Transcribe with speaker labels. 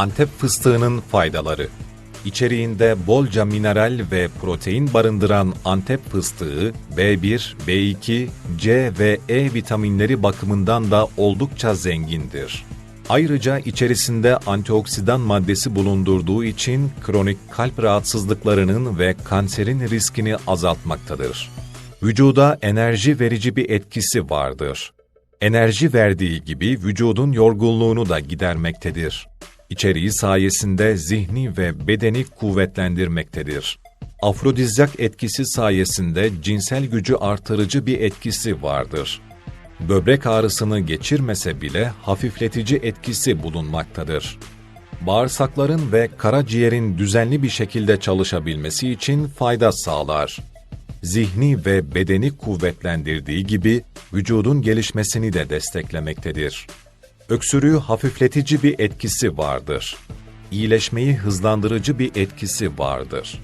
Speaker 1: Antep fıstığının faydaları. İçeriğinde bolca mineral ve protein barındıran Antep fıstığı, B1, B2, C ve E vitaminleri bakımından da oldukça zengindir. Ayrıca içerisinde antioksidan maddesi bulundurduğu için kronik kalp rahatsızlıklarının ve kanserin riskini azaltmaktadır. Vücuda enerji verici bir etkisi vardır. Enerji verdiği gibi vücudun yorgunluğunu da gidermektedir. İçeriği sayesinde zihni ve bedeni kuvvetlendirmektedir. Afrodizyak etkisi sayesinde cinsel gücü artırıcı bir etkisi vardır. Böbrek ağrısını geçirmese bile hafifletici etkisi bulunmaktadır. Bağırsakların ve karaciğerin düzenli bir şekilde çalışabilmesi için fayda sağlar zihni ve bedeni kuvvetlendirdiği gibi vücudun gelişmesini de desteklemektedir. Öksürüğü hafifletici bir etkisi vardır. İyileşmeyi hızlandırıcı bir etkisi vardır.